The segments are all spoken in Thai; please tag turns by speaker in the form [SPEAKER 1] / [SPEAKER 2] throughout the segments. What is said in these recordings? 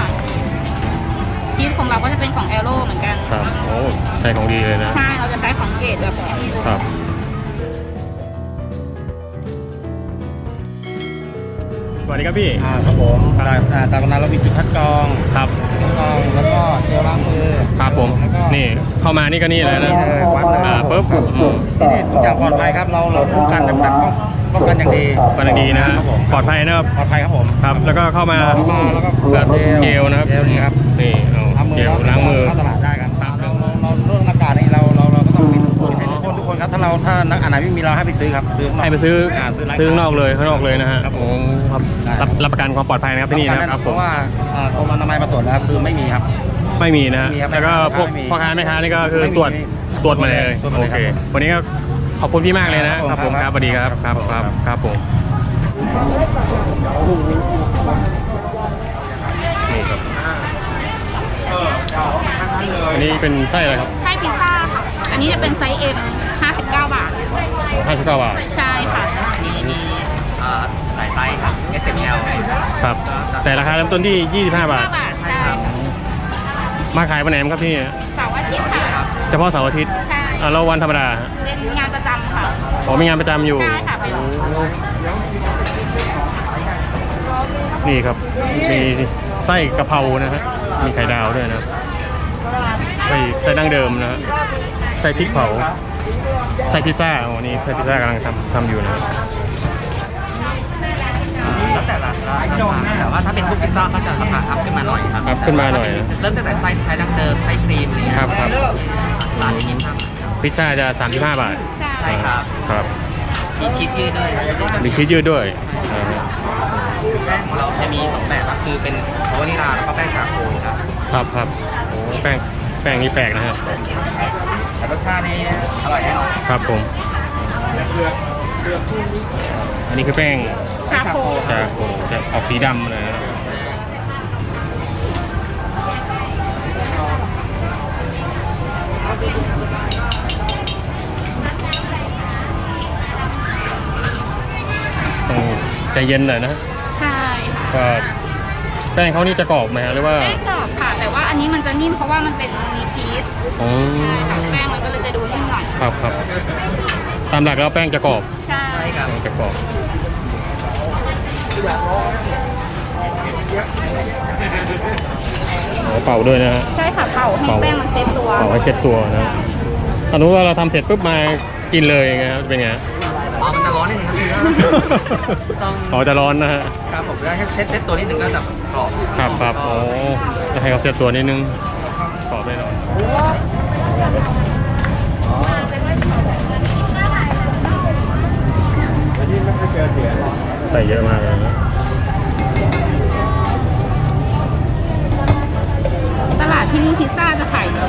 [SPEAKER 1] ค่ะ
[SPEAKER 2] ชีสของเราก็จะเป็นของแอโร่เหมือนกัน
[SPEAKER 1] ครับโอ้ใช้ของดีเลยนะ
[SPEAKER 2] ใช่เราจะใช้ของเกรดแบบนี้เลย
[SPEAKER 1] ครับสวัสดีครับพี่
[SPEAKER 3] อ่าครับผมจากอ่าจากนั้นเรามีจุดคัดกรอง
[SPEAKER 1] ครับ
[SPEAKER 3] คัดกรองแล้วก็เจลล้างมือ
[SPEAKER 1] ครับผม
[SPEAKER 3] แล้วก็
[SPEAKER 1] นี่เข้ามานี่ก็นี่เลยนะ
[SPEAKER 3] นี่เลยวัดนะ
[SPEAKER 1] อ่าปุ๊บ อืม
[SPEAKER 3] ที่นี่ทุกอย่างปลอดภัยครับเราเราป้องกันแบบแบบป้อง กันอย่างดี
[SPEAKER 1] ปานดีนะฮะ
[SPEAKER 3] ครับผม
[SPEAKER 1] ปลอดภัยนะครับ
[SPEAKER 3] ปลอดภัยครับผม
[SPEAKER 1] ครับ แล้วก็เข้ามา
[SPEAKER 3] เข้ามาแล้วก็
[SPEAKER 1] แบบเจลนะครับ
[SPEAKER 3] เจลนี่ครับ
[SPEAKER 1] นี่เอา
[SPEAKER 3] ทำมือ
[SPEAKER 1] เจลล้างมือ
[SPEAKER 3] เข้าตลาดได้ครับ
[SPEAKER 1] ครับ
[SPEAKER 3] เราเราเราเรื่องอากาศนี่เราเราเราก็ต้องมีใช้ทุกคนทุกคนครับถ้าเราถ้านักอ่านไหนไม่มีเราให้ไปซื้อครับซื้อข้างนอก
[SPEAKER 1] ให้ไปซื้อ
[SPEAKER 3] อ่าซื้อร้าน
[SPEAKER 1] ซื้อข้างนอกเลยข้างนอกเลยนะฮะ
[SPEAKER 3] ครับผม
[SPEAKER 1] โอ้ครับ
[SPEAKER 3] ได้
[SPEAKER 1] รับรับประกันความปลอดภัยนะครับที่นี่นะครับ
[SPEAKER 3] เพ
[SPEAKER 1] ผม
[SPEAKER 3] ราะว่าอ่ากรมอนามัยมาตรวจแล้วคือไม่มีครับ
[SPEAKER 1] ไม่มีนะฮะ
[SPEAKER 3] ไม่มีครับ
[SPEAKER 1] แล้วก็พวก
[SPEAKER 3] ไม่มี
[SPEAKER 1] พ่อค้าแม่ค้านี่ก็คือ
[SPEAKER 3] ไม่มี
[SPEAKER 1] ตรวจ
[SPEAKER 3] ไม่มี
[SPEAKER 1] ตรวจมาเลย
[SPEAKER 3] ตรวจมา
[SPEAKER 1] โอ
[SPEAKER 3] เลย
[SPEAKER 1] เค
[SPEAKER 3] ครับ
[SPEAKER 1] วันนี้ก็ ขอบคุณพี่มากเลยนะค
[SPEAKER 3] ครั
[SPEAKER 1] รับบผม
[SPEAKER 3] ผม
[SPEAKER 1] ครับสวัสดีครับครับครับครับผมนี่ครับอันนี้เป็นไส้อะไรครับ
[SPEAKER 2] ใช่พิซซ่าค่ะอันนี้จะเป็นไซส์ M 59 บาท
[SPEAKER 1] ห้าสิบเก้าบาท
[SPEAKER 2] ใช่ค่ะ
[SPEAKER 4] มีมีเอ่อหลายไซส์ครับ S M L
[SPEAKER 1] ครับ แต่ราคาเริ่มต้นที่ 25 บาท
[SPEAKER 2] 5บาทใช่ค่ะ
[SPEAKER 1] มาขายวันไหนครับพี่
[SPEAKER 2] เสาร์อาทิตย์ค่ะ
[SPEAKER 1] เฉพาะเสาร์อาทิตย์
[SPEAKER 2] ใช่
[SPEAKER 1] อะแล้ววันธรรมดาฮะ
[SPEAKER 2] เป็นงานประจำค่ะ
[SPEAKER 1] ผมมีงานประจำอยู่
[SPEAKER 2] ใช่ค่ะเป็น
[SPEAKER 1] นี่ครับ มีไส้กะเพรานะฮะ มีไข่ดาวด้วยนะไส้ไส้ดั้งเดิมนะฮะ ไส้พริกเผา ไส้พิซซ่าโอ้นี่ไส้พิซซ่ากำลังทำทำอยู่นะ
[SPEAKER 4] แล้วแต่ละร้านราคาแต่ว่าถ้าเป็นพวกพิซซ่าก็จะราคาอัพขึ้นมาหน่อยครับ
[SPEAKER 1] อัพขึ้นมาหน่อยนะ
[SPEAKER 4] เริ่มตั้งแต่ไส้ไส้ดั้งเดิมไส้ครีมนี่
[SPEAKER 1] ครับครับ
[SPEAKER 4] ร้านที่กินครับ
[SPEAKER 1] พิซซ่าจะ 35 บาท
[SPEAKER 4] ใช่ครับ
[SPEAKER 1] ครับ
[SPEAKER 4] มีชีสยืดด้วย
[SPEAKER 1] มีชีสยืดด้วยนะฮะ
[SPEAKER 4] แป้งของเราจะมีสองแบบครับคือเป็นวานิลาแล้วก็แป้งชาโคครับ
[SPEAKER 1] ครับครับโอ้แป้งแป้งนี่แปลกนะฮะ
[SPEAKER 4] แต่รสชาตินี่อร่อยแน่นอน
[SPEAKER 1] ครับผมอันนี้คือแป้ง
[SPEAKER 2] ชาโค
[SPEAKER 1] จะโอ้จะออกสีดำนะฮะ ต้องใจเย็นหน่อยนะ
[SPEAKER 2] ใช่ค่ะ
[SPEAKER 1] ก็แป้งเขานี่จะกรอบไหมฮะหรือว่า
[SPEAKER 2] ไม่กรอบค่ะ แต่ว่าอันนี้มันจะนิ่มเพราะว่ามันเป็นมีชีส
[SPEAKER 1] อ๋อ
[SPEAKER 2] แป้งมันก็เลยจะดูนิ่มหน่อย
[SPEAKER 1] ครับครับตามหลักแล้วแป้งจะกรอบ
[SPEAKER 2] ใช่
[SPEAKER 4] ใช่ครับ
[SPEAKER 1] แป้งจะกรอบโอ้เป่าด้วยนะฮะ
[SPEAKER 2] ใช่ค่ะเป่าให้
[SPEAKER 1] เป่า
[SPEAKER 2] แป้งมันเซ็ตตัว
[SPEAKER 1] เป่าให้เช็ดตัวนะถ้ารู้ว่าเราทำเสร็จปุ๊บมากินเลยไงครับเป็นไง
[SPEAKER 4] อ๋อมันจะร้อนนิดนึงครับพี่ต้อง
[SPEAKER 1] อ๋อจะร้อนนะฮะ
[SPEAKER 4] ครับผมได้แค่เซ็ตเซ็ตตัวนิดนึงก็จะกรอบ
[SPEAKER 1] ครับครับโอ้จะให้เขาเช็ดตัวนิดนึงกรอบได้หน่อยใส่เยอะมากเลยนะ
[SPEAKER 2] ตลาดที่นี่พิซซ่าจะขายดี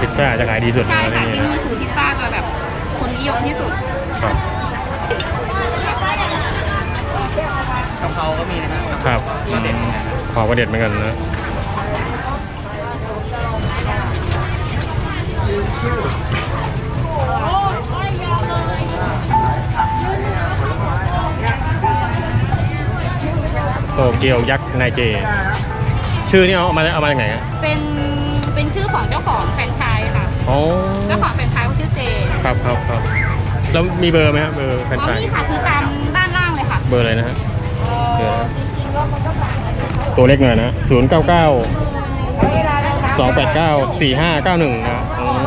[SPEAKER 1] พิซซ่าจะขายดีสุด
[SPEAKER 2] ใช่
[SPEAKER 1] นะ
[SPEAKER 2] ค่ะ
[SPEAKER 1] ที่
[SPEAKER 2] ที่
[SPEAKER 1] นี่
[SPEAKER 2] นี่คือพิซซ่าจะแบบคนนิยมที่สุด
[SPEAKER 1] ครับ
[SPEAKER 4] กะเพราก็มีนะครับ
[SPEAKER 1] ครับ
[SPEAKER 4] ก็เด็ดเหมือนกัน
[SPEAKER 1] ขอว่าเด็ดเหมือนกันนะโตเกียวยักษ์นายเจ ชื่อนี่เอามาเอามาจากไหนอะ
[SPEAKER 2] เป็นเป็นชื่อของเจ้าของแฟรนไชส์ค่ะ
[SPEAKER 1] อ๋อ
[SPEAKER 2] เจ้าของแฟรนไชส์เขาชื่อเจ
[SPEAKER 1] ครับครับครับ แล้วมีเบอร์ไหมฮะเบอร์แฟน
[SPEAKER 2] อ๋อ
[SPEAKER 1] ไชาย
[SPEAKER 2] นี่ค่ะคือตามด้านล่างเลยค่ะ
[SPEAKER 1] เบอร์อะไรนะฮะ เดี๋ยวนะ ตัวเล็กหน่อยนะศูนย์เก้าเก้าสองแปดเก้าสี่ห้าเก้าหนึ่งนะอืม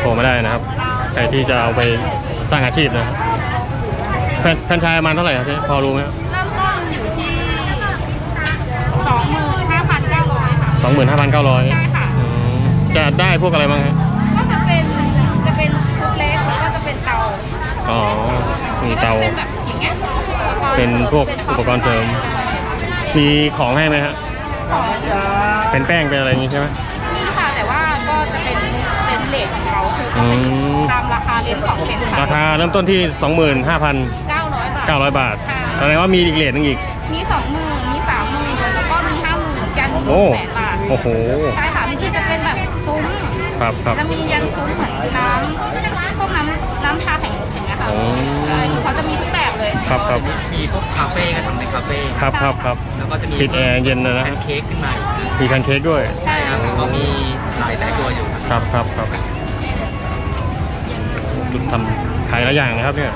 [SPEAKER 1] โทรมาได้นะครับ ใครที่จะเอาไปสร้างอาชีพนะแฟนแฟนชายประมาณเท่าไหร่ครับพี่พอรู้ไหม
[SPEAKER 2] เริ่มต้นอยู่ที่สองหมื่นห้าพันเก้าร้อยค่ะ
[SPEAKER 1] สองหมื่นห้าพันเก้าร้อย
[SPEAKER 2] ใช่ค่ะ
[SPEAKER 1] จะได้พวกอะไรบ้างฮะ
[SPEAKER 2] ก็จะ
[SPEAKER 1] มีเตา
[SPEAKER 2] ก็จะเป็นแบบอย่างเงี้ยอุปกรณ์
[SPEAKER 1] เป็นพวก
[SPEAKER 2] ป็น
[SPEAKER 1] อุปกรณ์เสริม มีของให้ไหมฮะ
[SPEAKER 2] ของ
[SPEAKER 1] เป็นแป้งเป็นอะไรอย่างงี้ใช่ไหม
[SPEAKER 2] นี่ค่ะแต่ว่าก็จะเป็นเป็นเลทของเขาคือเขาเป็น
[SPEAKER 1] อืม
[SPEAKER 2] ตามราคาเลนของเป็น
[SPEAKER 1] ราคาเริ่มต้นที่25,900
[SPEAKER 2] เก้าร้อยบาท
[SPEAKER 1] บาทแสดงว่ามีอีกเลทหนึงอีก
[SPEAKER 2] มีสองหมื่นมีสามหมื่น
[SPEAKER 1] โอ้
[SPEAKER 2] แสนบาท
[SPEAKER 1] โอ้โห
[SPEAKER 2] ใช่ค่ะเมื่อกี้จะเป็นแบบซุ้ม
[SPEAKER 1] ครับครับ
[SPEAKER 2] จะมียันซุ้มเหมือนน้ำพวกน้ำ ใช่คือเขาจะมีทุกแบบเลย
[SPEAKER 1] ครับครับ
[SPEAKER 4] มีพวกคาเฟ่ก็ทำเป็นคาเฟ่
[SPEAKER 1] ครับครับครับ
[SPEAKER 4] แล้วก็จะมี
[SPEAKER 1] ติดแอร์เย็นนะนะ
[SPEAKER 4] แพนเค้กขึ้นมาอีก
[SPEAKER 1] มีแพนเค้กด้วย
[SPEAKER 2] ใช่
[SPEAKER 4] ครับ
[SPEAKER 2] ค่ะ
[SPEAKER 4] ก็มีหลายหลายตัวอยู่ครับ
[SPEAKER 1] ครับครับครับทำขายหลายอย่างนะครับเนี่ย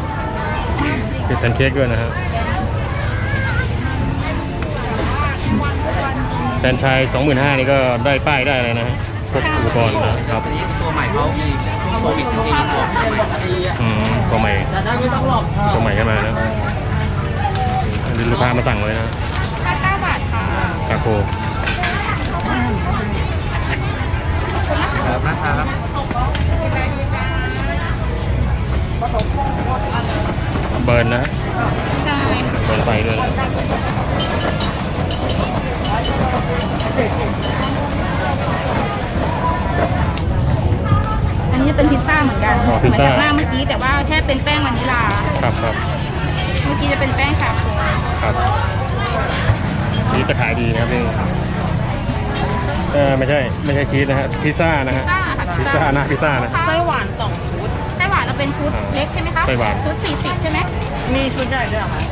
[SPEAKER 1] ติดแพนเค้กด้วยนะฮะแฟรนไชายสองหมื่นห้านี่ก็ได้ป้ายได้เลยนะฮะพวกอุปกรณ์นะครับ
[SPEAKER 4] อันนี้ตัวใหม่เขามี โควิดที่มีตัวใหม่
[SPEAKER 1] อืมตัวใหม่ตัวใหม่ขึ้นมานะอันนี้ลูกค้ามาสั่งเลยนะ
[SPEAKER 2] ค่าเก้าบาทค่ะ
[SPEAKER 1] คาโค
[SPEAKER 4] ครับนะครับ
[SPEAKER 1] เบิร์นนะฮะ
[SPEAKER 2] ใช่
[SPEAKER 1] เบิร์นไฟด้วยนะ
[SPEAKER 2] นนี้จะเป็นพิซซ่าเหมือนกันเหมือนกับหน้าเมื่อกี้แต่ว่าแค่เป็นแป้งวานิลลา
[SPEAKER 1] ครับครับ
[SPEAKER 2] เมื่อกี้จะเป็นแป้งชาโค
[SPEAKER 1] ครับนี่จะขายดีนะครับนี่เออไม่ใช่ไม่ใช่ชีสนะฮะพิซซ่านะ
[SPEAKER 2] พิ
[SPEAKER 1] ฮะ
[SPEAKER 2] ซซ่าค่ะ
[SPEAKER 1] พิซซ่าหน้าพิซซ่านะ
[SPEAKER 2] ไส้หวานสองชุดไส้หวานเราเป็นชุด
[SPEAKER 1] อ่า
[SPEAKER 2] เล็กใช่ไหมคะ
[SPEAKER 1] ไส้หวาน
[SPEAKER 2] ชุดสี่สิบใช่ไหมมีชุดใหญ่ด้วยค่ะไม่ค่ะ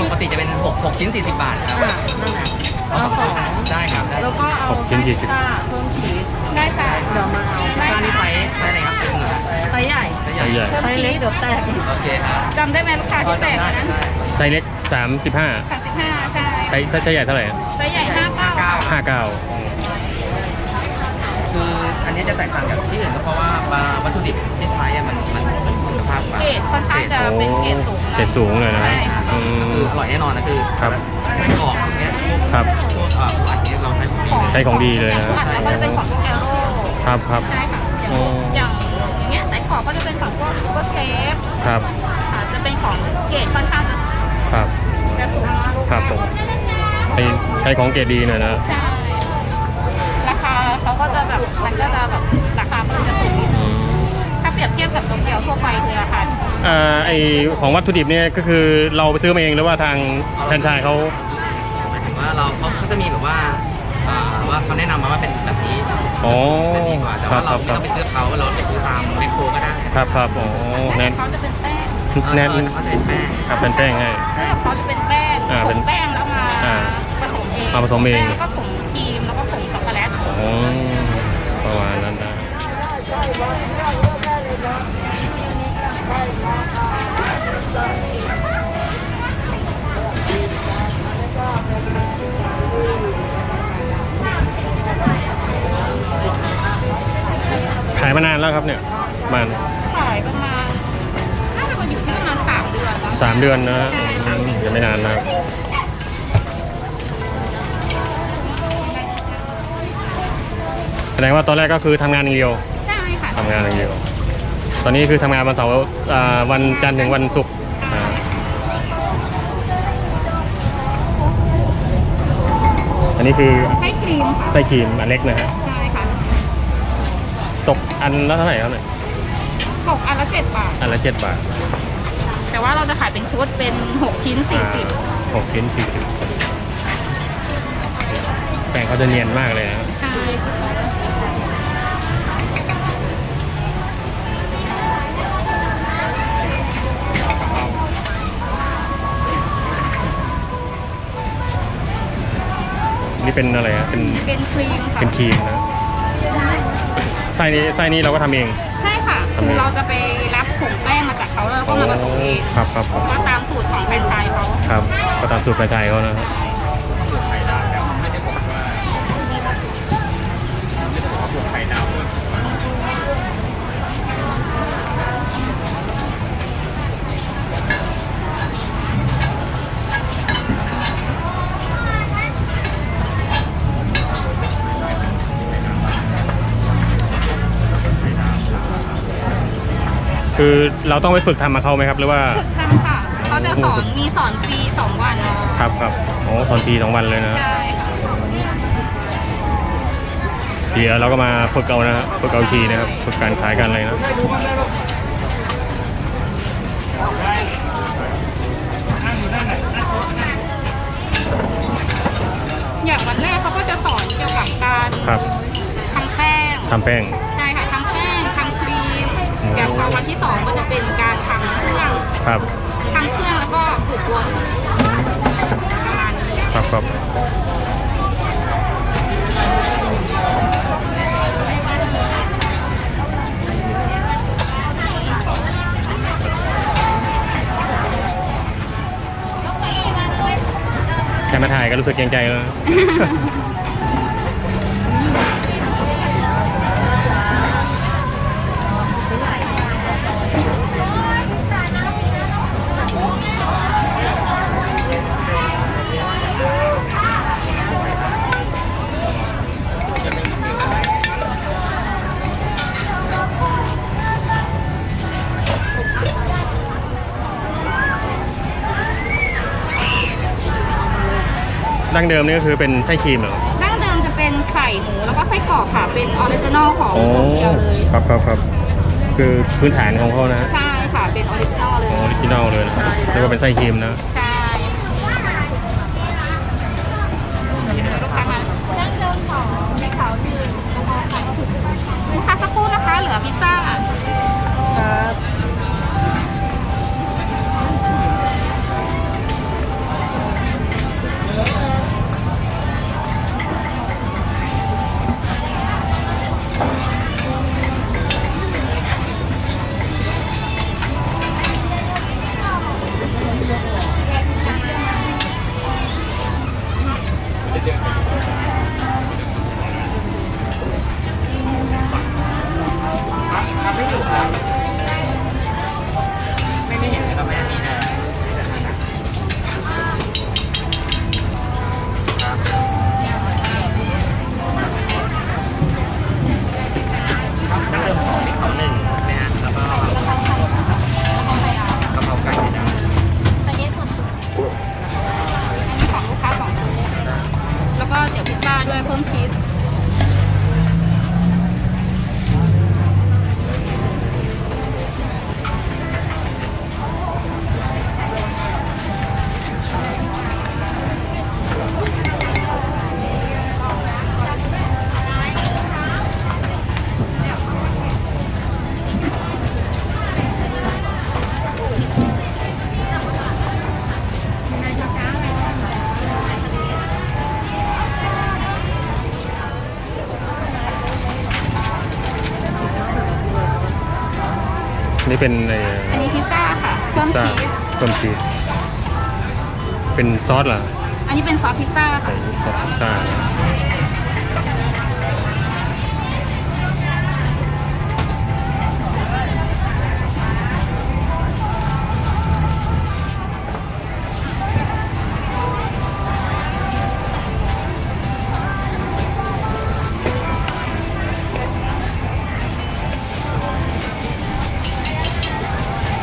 [SPEAKER 4] ปกติจะเป็น6 6ชิ้น 40 บาทครับ
[SPEAKER 2] นั่นแหละ
[SPEAKER 4] เอาสองได้ครับได้
[SPEAKER 2] แล้วก็เอา
[SPEAKER 1] หกชิ้นสี่สิบ
[SPEAKER 2] เพิ่มชีสได้จ้ะเดี๋ยวมาเอา
[SPEAKER 4] ร้านนี้ไซส์ไซส์อะไรครับเป็นเหรอ
[SPEAKER 2] ไส้ใหญ่
[SPEAKER 4] ไซส์
[SPEAKER 1] ไซส์ใหญ่
[SPEAKER 2] เพิ่มชีสเดี๋ยวแตก
[SPEAKER 4] โอเคครับ
[SPEAKER 2] จำได้ไหมลูกค้า
[SPEAKER 4] ก็
[SPEAKER 2] ที่แตก
[SPEAKER 4] จำได้
[SPEAKER 2] นั้น
[SPEAKER 4] ได้
[SPEAKER 1] ไซส์เล็ก35
[SPEAKER 2] สามสิบห้าใช่
[SPEAKER 1] ไซส์ไซส์ใหญ่เท่าไหร่
[SPEAKER 2] ไส้ใหญ่ห้าเก้า
[SPEAKER 1] 59
[SPEAKER 4] คืออั นนี้จะแตกต่างจากที่อื่นก็เพราะว่าวัตถุดิบที่ใช้อะมันมันมันคุณภาพกว่า
[SPEAKER 2] เกรดค่อนข้างจะเป็นเกรดสูง
[SPEAKER 1] เกรดสูงเลยนะ
[SPEAKER 2] ใช่ค่ะ
[SPEAKER 1] อืม
[SPEAKER 4] คืออร่อยแน่นอนนะคือ
[SPEAKER 1] ครับ
[SPEAKER 4] กรอบอย่างเงี้ย
[SPEAKER 1] ครับ
[SPEAKER 4] พวกเอ่อผู้อัดเนี้ยเราใช้ของดี
[SPEAKER 1] ใช้ของดีเลยนะ
[SPEAKER 2] อย่างพวกอัดแล้วก็จะเป็นของพวกแอโร่
[SPEAKER 1] ครับครับ
[SPEAKER 2] ใช่ค่ะ
[SPEAKER 1] อ๋อ
[SPEAKER 2] อย่างอย่างเงี้ยไส้กรอกก็จะเป็นของพวกซูเปอร์เชฟ
[SPEAKER 1] ครับ
[SPEAKER 2] อาจจะเป็นของเกรดค่อนข้างจะ
[SPEAKER 1] ครับ
[SPEAKER 2] จะสูง
[SPEAKER 1] ครับผม ใช้ใช้ของเกรดดีหน่อยนะ
[SPEAKER 2] ใช่ราคา เขาก็จะแบบมันก็จะแบบราคามันจะสูงนิดนึ
[SPEAKER 1] อื
[SPEAKER 2] ง
[SPEAKER 1] ม
[SPEAKER 2] ถ้าเปรียบเทียบกับโตเกียวทั่วไปคือราคา
[SPEAKER 1] อ่าไอของวัตถุดิบเนี่ยก็คือเราไปซื้อมาเองหรือว่าทางแฟรนไชายเขา
[SPEAKER 4] หมายถึงว่าเราเขาเขาจะมีแบบว่าเอ่อว่าเขาแนะนำมาว่าเป็นแบบนี้
[SPEAKER 1] อ๋อ
[SPEAKER 4] จะดีกว่าแต่
[SPEAKER 1] ครั
[SPEAKER 4] ว่า
[SPEAKER 1] บค
[SPEAKER 4] เรา
[SPEAKER 1] รับ
[SPEAKER 4] ไม่
[SPEAKER 1] ครั
[SPEAKER 4] ต้อบงไปซื้อเขาเราไปซื้อตามแมคโครก็ได้
[SPEAKER 1] ครับครับอ๋อ
[SPEAKER 2] แต่
[SPEAKER 1] แน่น
[SPEAKER 2] เขาจะเป็นแป้ง
[SPEAKER 1] แน่น
[SPEAKER 4] เออเขาจะเป็นแป้ง
[SPEAKER 1] ครับเป็นแป้งให้
[SPEAKER 2] เสื้อเขาจะเป็นแป้ง
[SPEAKER 1] อ่า
[SPEAKER 2] ผ
[SPEAKER 1] เป็น
[SPEAKER 2] งแป้งแล้วมา
[SPEAKER 1] อ่า
[SPEAKER 2] ผสมเอง
[SPEAKER 1] มาผสมเอง
[SPEAKER 2] แป้แล้วก็ผง
[SPEAKER 1] ขายมานานแล้วครับเนี่ยประมัน
[SPEAKER 2] ขายประมาณน่าจะมาอยู่ที่ประมาณสามเดือนแล้ว
[SPEAKER 1] สามเดือนนะ
[SPEAKER 2] ใช่สามสี่เดือน
[SPEAKER 1] ยังไม่นานนะครับแสดงว่าตอนแรกก็คือทำงานอย่างเดียว
[SPEAKER 2] ใช่ค่ะ
[SPEAKER 1] ทำงานอย่างเดียว ตอนนี้คือทำงานวันเสาร์อ่าวันจันทร์ถึงวันศุกร์อ่าอันนี้คือ
[SPEAKER 2] ใช้ครีมค่ะ
[SPEAKER 1] ไส้ครีมอันเล็กนะฮะ
[SPEAKER 2] ใช่ค่ะ
[SPEAKER 1] ตก อันละเท่าไหร่ครับเนี่ย
[SPEAKER 2] ตกอันละเจ็ดบาท
[SPEAKER 1] อันละเจ็ดบาท
[SPEAKER 2] แต่ว่าเราจะขายเป็นชุดเป็นหกชิ้นสี่สิบ
[SPEAKER 1] อ่าหกชิ้นสี่สิบแป้งเขาจะเนียนมากเลยนะ
[SPEAKER 2] ใช่
[SPEAKER 1] นี่เป็นอะไรฮะเป็น
[SPEAKER 2] เป็นครีมค่ะ
[SPEAKER 1] เป็นครีมนะ ไส้นี้ไส้นี้เราก็ทำเอง
[SPEAKER 2] ใช่ค่ะ
[SPEAKER 1] ทำเอง
[SPEAKER 2] คือเราจะไปรับผงแป้งมาจากเขาแล้วเราก็มาผสมเอง
[SPEAKER 1] ครับครับครับ
[SPEAKER 2] ว่าตามสูตรของแฟรนไชส์เขา
[SPEAKER 1] ครับก็ตามสูตรแฟรนไชส์เขานะครับ คือเราต้องไปฝึกทำมาเขาไหมครับ หรือว่า
[SPEAKER 2] ฝึกทำค่ะเขาจะสอนมีสอนฟรีสองวัน
[SPEAKER 1] ครับครับโอ้สอนทีสองวันเลยนะ
[SPEAKER 2] ใช่ค่ะ
[SPEAKER 1] เดี๋ยวเราก็มาฝึกเอานะฮะฝึกเอาอีกทีนะครับฝึกการขายกันอะไรนะ
[SPEAKER 2] อย่างวันแรกเขาก็จะสอนเกี่ยวกับการ
[SPEAKER 1] ครับ
[SPEAKER 2] ทำแป้ง
[SPEAKER 1] ทำแป้ง
[SPEAKER 2] ม
[SPEAKER 1] อืม
[SPEAKER 2] อย่างพอวันที่สองก็จะเป็นการทำเครื่อง
[SPEAKER 1] ครับ
[SPEAKER 2] ทำเครื่องแล้วก็ฝึกวนประมาณนี้
[SPEAKER 1] ครับครับแค่มาถ่ายก็รู้สึกเกรงใจแล้ว ดั้งเดิมนี่ก็คือเป็นไส้ครีมเหรอ
[SPEAKER 2] ดั้งเดิมจะเป็นไข่หมูแล้วก็ไส้กรอกค่ะเป็นออริจินอลของ
[SPEAKER 1] โอ้
[SPEAKER 2] โตเกียวเลย
[SPEAKER 1] ครับครับครับคือพื้นฐานของเขานะ
[SPEAKER 2] ใช่ค่ะเป็นออริจินอลเลย
[SPEAKER 1] ออริจินอลเลยนะครับเรียกว่าเป็นไส้ครีมนะ
[SPEAKER 2] ใช่ นี่เป็
[SPEAKER 1] นไอ้
[SPEAKER 2] อันนี้พิซซ่าค่ะเพิ่ม
[SPEAKER 1] ซ่า
[SPEAKER 2] ชีส
[SPEAKER 1] เพิ่มชีสเป็นซอสเหรอ
[SPEAKER 2] อันนี้เป็นซอสพิซซ่า
[SPEAKER 1] ใส่
[SPEAKER 2] ค่ะ
[SPEAKER 1] ซอสพิซซ่า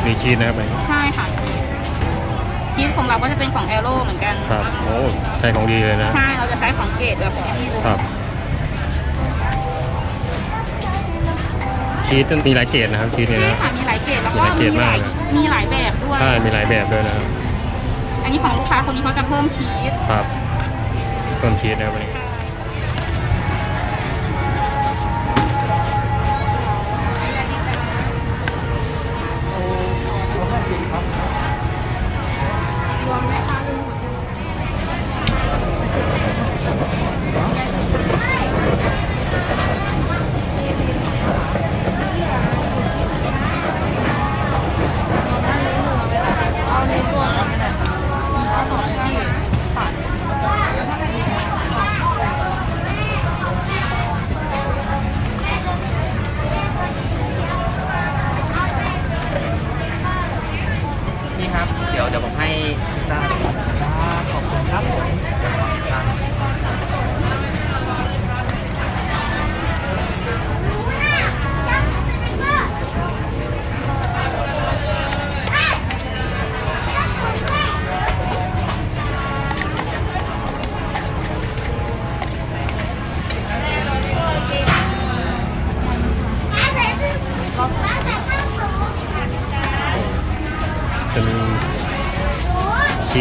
[SPEAKER 1] มีชีสนะครับไป
[SPEAKER 2] ใช่ค่ะชีสของเราก็จะเป็นของแอโร่เหมือนกัน
[SPEAKER 1] ครับโอ้ใช่ของดีเลยนะ
[SPEAKER 2] ใช่เราจะใช้ของเกรดแบบที่ดู
[SPEAKER 1] ครับ ชีสมีหลายเกรดนะครับชีสเนี่ย
[SPEAKER 2] ใช่
[SPEAKER 1] นะ
[SPEAKER 2] ค่ะมีหลายเกรดแล้วก็
[SPEAKER 1] มี
[SPEAKER 2] มี
[SPEAKER 1] ห
[SPEAKER 2] ห
[SPEAKER 1] ลา
[SPEAKER 2] ลายย
[SPEAKER 1] เกรดมาก
[SPEAKER 2] มีหลายแบบด้วย
[SPEAKER 1] ใช่มีหลายแบบด้วยนะครับ
[SPEAKER 2] อันนี้ของลูกค้าคนนี้เขาจะเพิ่มชีส
[SPEAKER 1] ครับเพิ่มชีสนะครับวันนี้
[SPEAKER 2] ร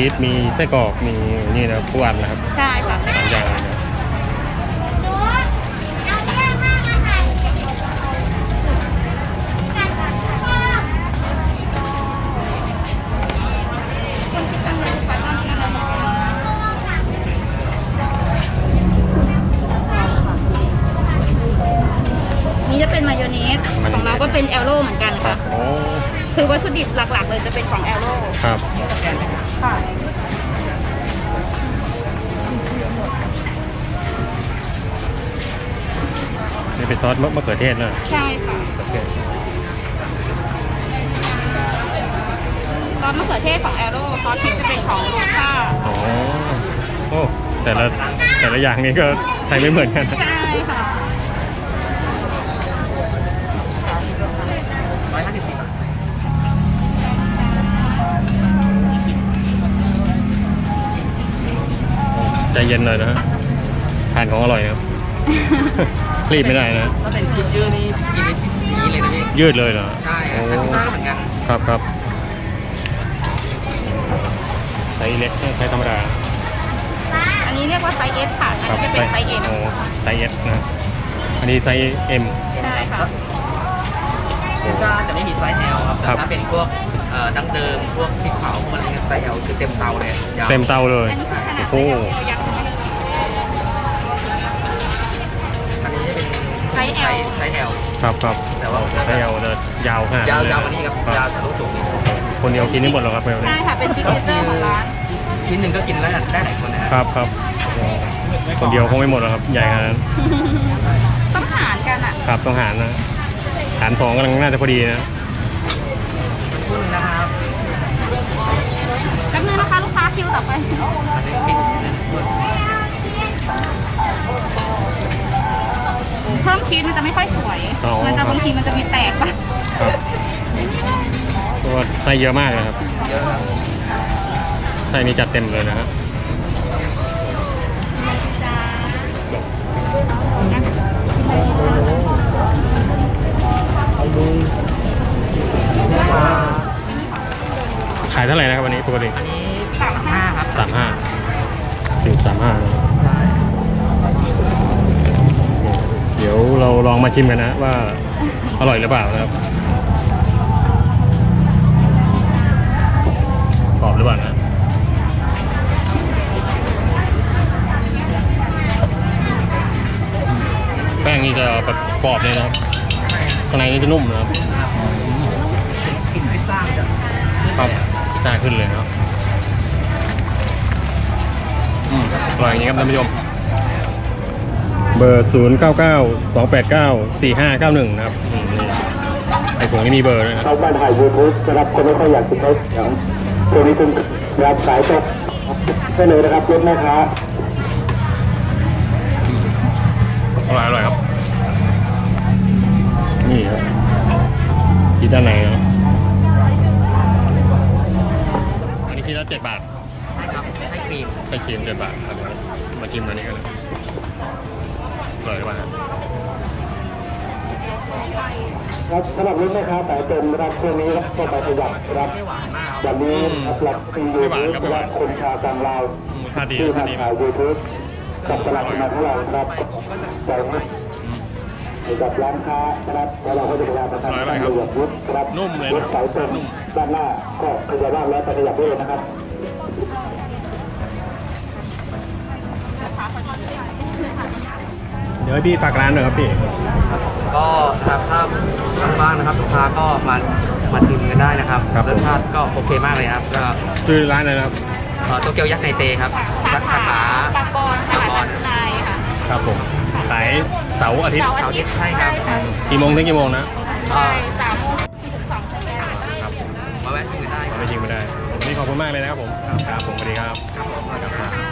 [SPEAKER 2] ปมีไส้กรอกมี
[SPEAKER 4] นี่นะครับทุกอันนะครับใช่ค่ะสามอย่างเนะนี่
[SPEAKER 1] จะเป็นมายองเนสของเราก็
[SPEAKER 2] เป็นแอลโร่เหมือนกันครัค่ะ บ
[SPEAKER 1] โอ้
[SPEAKER 2] คือวัตถุดิบหลักๆ เลยจะเป็นของแอลโล่
[SPEAKER 1] ครับ
[SPEAKER 2] ค่ะ
[SPEAKER 1] เป็นซอสมะมะเขือเทศนะ
[SPEAKER 2] ใช่ค่ะซอสมะเขือเทศของแอลโร่ซอสพริกจะเป็นของโรซ่า
[SPEAKER 1] อ๋อโอ้แต่ละแต่ละอย่างนี้ก็ใช้ไม่เหมือนกันนะ
[SPEAKER 2] ใช่ค่ะ
[SPEAKER 4] ร้อยห้าสิบสี่บาท
[SPEAKER 1] ใจเย็นหน่อยนะฮะทานของอร่อยครับ รีบไม่ได้นะ
[SPEAKER 4] ถ้าเป็นชีสยืดนี่กินไม่อย่างนี้เลยนะพี่
[SPEAKER 1] ยืดเลยเหรอ
[SPEAKER 4] ใช่
[SPEAKER 1] โอ้
[SPEAKER 4] แต่พิซซ่าก็เหมือนกัน
[SPEAKER 1] ครับครับไซส์เล็กไซส์ธรรมดา
[SPEAKER 2] อันนี้เรียกว่าไซส์เอสค่ะ อัน
[SPEAKER 1] ครับ
[SPEAKER 2] นี้จะเป็นไซส์เอ็ม
[SPEAKER 1] โอ้ไซส์เอสนะ อันนี้ไซส์เอ็ม
[SPEAKER 2] ใช่ค่ะ
[SPEAKER 4] พิซซ่าจะไม่มีไซส์ L ครับแต่
[SPEAKER 1] ครับ
[SPEAKER 4] ถ้าเป็นพวกเอ่อดั้งเดิมพวกพริกเผาพวกอะไรเงี้ยไซส์ L คือเต็มเตาเลยยาว
[SPEAKER 1] เต็มเตาเลย
[SPEAKER 2] อันนี้คือขนาด
[SPEAKER 1] โอ้
[SPEAKER 2] ซส์ L ไซส์ L
[SPEAKER 1] ครับครับ
[SPEAKER 4] แต่ว่า
[SPEAKER 1] ไซส์เอลเลยยาวขนาด
[SPEAKER 4] ยาว
[SPEAKER 1] เลย
[SPEAKER 4] ยาวกว่านี้ครับยาวทะลุสูงอีก
[SPEAKER 1] คนเดียวกินได้หมดหรอครับเบล
[SPEAKER 2] ใช่
[SPEAKER 1] นี่
[SPEAKER 2] ค่ะ เป็นซิกเนเจอร์ของร้าน
[SPEAKER 4] ชิ้นหนึ่งก็กินแล้วได้หลายคนนะฮะ
[SPEAKER 1] ครับครับโอ้คนเดียวคงไม่หมดหรอกครับใหญ่ขนาดนั้น
[SPEAKER 2] ต้องหารกันอะ
[SPEAKER 1] ครับต้องหารนะหารสองกำลังน่าจะพอดีนะ
[SPEAKER 4] พูดหนึ่งนะครับ
[SPEAKER 2] แป๊บนึงนะคะ ลูกค้าคิวต่อไป
[SPEAKER 4] อันนี้ปิด
[SPEAKER 2] พิ่มชีสมันจะไม่ค่อยสวย
[SPEAKER 1] อ๋อ
[SPEAKER 2] มันจะบางทีมันจะมีแตกบ้าง
[SPEAKER 1] ครับตัวไส้เยอะมากเลยครับ
[SPEAKER 4] เยอะครับ
[SPEAKER 1] ไส้นี้จัดเต็มเลยนะฮะขายเท่าไหร่นะครับวันนี้ปกติ
[SPEAKER 4] อันนี้สามห้าครับ
[SPEAKER 1] สามห้าถึงสามห้า
[SPEAKER 4] ใช่
[SPEAKER 1] เดี๋ยวเราลองมาชิมกันนะว่าอร่อยหรือเปล่านะครับกรอบหรือเปล่านะแป้งนี่จะแบบกรอบเลยนะครับข้างในนี่จะนุ่มนะครับ
[SPEAKER 4] กลิ่นพิซซ่ามันจะ
[SPEAKER 1] ครับพิซซ่าขึ้นเลยนะครับอืมอร่อยอย่างนี้ครับท่านผู้ชม เบอร์ 0 9 9 2 8 9 4 5 9 1 นะครับอืมนี่ไอ้ผงนี่มีเบอร์ด้วยนะ
[SPEAKER 5] เข้าบ้านถ่ายยูทูบนะครับคนไม่ค่อยอยากติดเขาเสียงตัวนี้คุณรับสายตกได้เลยนะครับรถแม่ค้า
[SPEAKER 1] อร่อยอร่อยครับ นี่ครับที่ด้านในนะครับอันนี้คิดละเจ็ดบาท
[SPEAKER 4] ใช่ครับให้ครีม
[SPEAKER 1] ใช้ครีมเจ็ดบาทครับ มาชิมอันนี้กันนะอ ร่อยหรือเปล่าฮะ
[SPEAKER 5] ครับสำหรับรถแม่ค้าสายเต็มนะครับช่วงนี้ก็ไปขยับนะครับ
[SPEAKER 4] ไม่หวานมากครับ
[SPEAKER 5] วันนี้ครับหลักทียูทูบนะครับคนชาวต่างลาว
[SPEAKER 1] อืมค่าดี
[SPEAKER 5] ที่
[SPEAKER 1] ค่า
[SPEAKER 5] มา
[SPEAKER 1] ดี
[SPEAKER 5] ถ่ายยูทูบกับตลาดมาของเราครับ
[SPEAKER 4] ผมก็จะ
[SPEAKER 5] ใจให้กับร้านค้านะครับแล้วเราก็จะพยายามประทำการประโยชน์ยุทธครับ
[SPEAKER 1] นุ่มเลย
[SPEAKER 5] ร
[SPEAKER 1] นะ
[SPEAKER 5] ถสายเต็มด้านหน้าก็ขยับบ้างแล้วไปขยับด้วยนะครับ
[SPEAKER 1] ดี๋ยวให้พี่ฝากร้านหน่อยครับพี่
[SPEAKER 4] ก็ครับถ้าทางบ้านนะครับลูกค้าก็มามาชิมกันได้นะครับ
[SPEAKER 1] ครับ
[SPEAKER 4] รสชาติก็โอเคมากเลยครับก็
[SPEAKER 1] ชื่อร้านอะไรนะครับ
[SPEAKER 4] เอ่อโตเกียวยักษ์ในเจครับ
[SPEAKER 2] สา
[SPEAKER 4] สา
[SPEAKER 2] ขา
[SPEAKER 4] ขา
[SPEAKER 2] บางบอนตลาดนัดนายค่ะ
[SPEAKER 1] ครับผมขายเสาร์อาทิตย์
[SPEAKER 2] เสาร์อาทิตย์
[SPEAKER 4] ใช่ครับ
[SPEAKER 2] ค่ะ
[SPEAKER 1] กี่โมงถึงกี่โมงนะ
[SPEAKER 2] ใช่สามโมงถึงสองชั่วโมง
[SPEAKER 1] ครับผม
[SPEAKER 4] มาแวะชิมกันได้ครับ
[SPEAKER 1] ไม่ชิมไม่ได้วันนี้ขอบคุณมากเลยนะครับผม ครับผมสวัสดีครับ
[SPEAKER 4] ครับผม